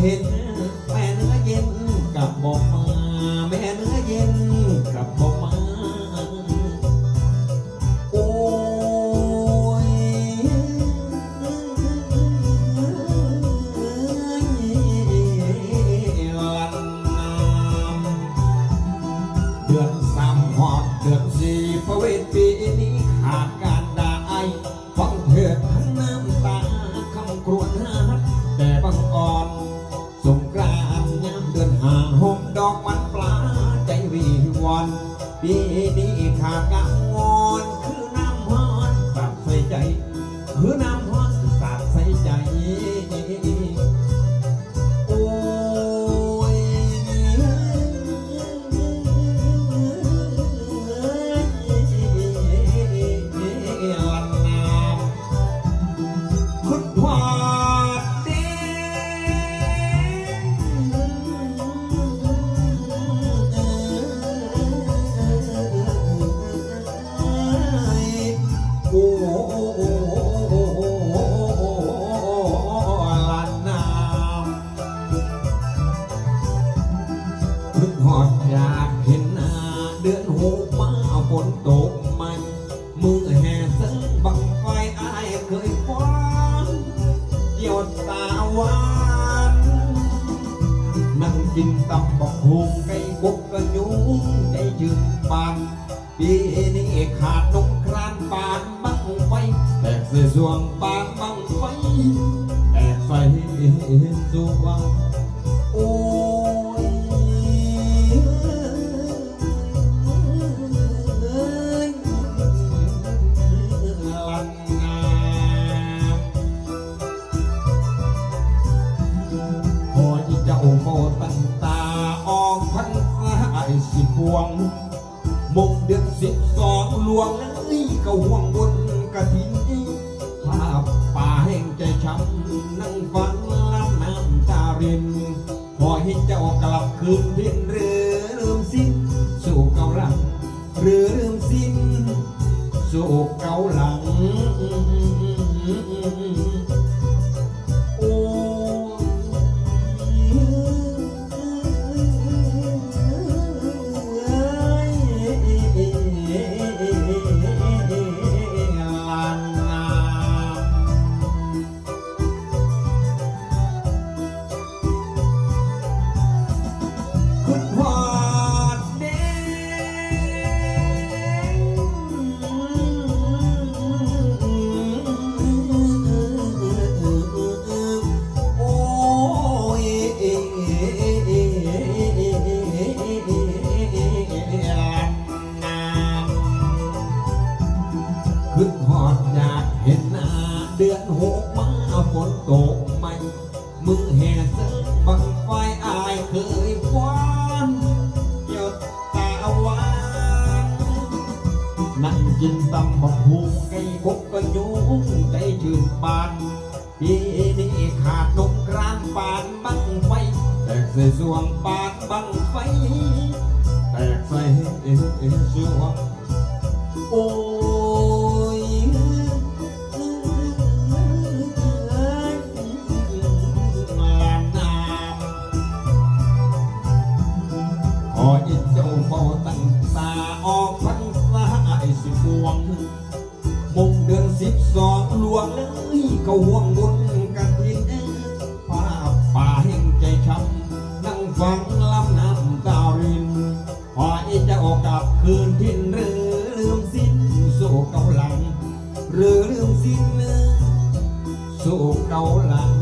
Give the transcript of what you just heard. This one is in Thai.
เห็น แม่เนื้อเย็นกลับบอกมา แม่เนื้อเย็นกลับบอกมา โอ้ยลันนามเดือนสามหอดเดือนสี่พระเวทปีนี้ขาดการได้ฟังเถิดทั้งน้ำตาคำครวญหาแต่บางอ่อน ปีนี้ขาดกังวลคือน้ำฮอนสาดใส่ใจ คือน้ำฮอนสาดใส่ใจ กินตับบักหุงไก่กุกระยุงใจยืนปานปีนี้ขาดนงครานปานบังไฟแตกเสียสวงปานบังไฟแตกใส่สวง วงมกเด็ดสิบสองลวงนี่ก็ห่วงบนกระถินภาพป่าแห่งใจช้ำนั่งฟังลำน้ำตารินพอให้เจ้ากลับคืนดินเรือลืมสิ้นสู่เกาลังเรือ อนหกมาฝนตกใหม่มือแห่เส้นบังไฟอายเคยฟ้อนหยดตาหวานนั่งกินตำบักหูไก่กบกระยุงใจชื่นบานปีนี้ขาดนกกรานปานบังไฟแตกใส่สวงปานบังไฟแตกใส่สวง องหกเดือนสิบสองหลวงเลยก็ห่วงบุญกันยินป้าป่าแห่งใจช้ำนั่งฟังลำน้ำตารินหอยจะออกกลับคืนทินหรือลืมสิ้นสู่เกาหลัง หรือลืมสิ้นสู่เกาหลัง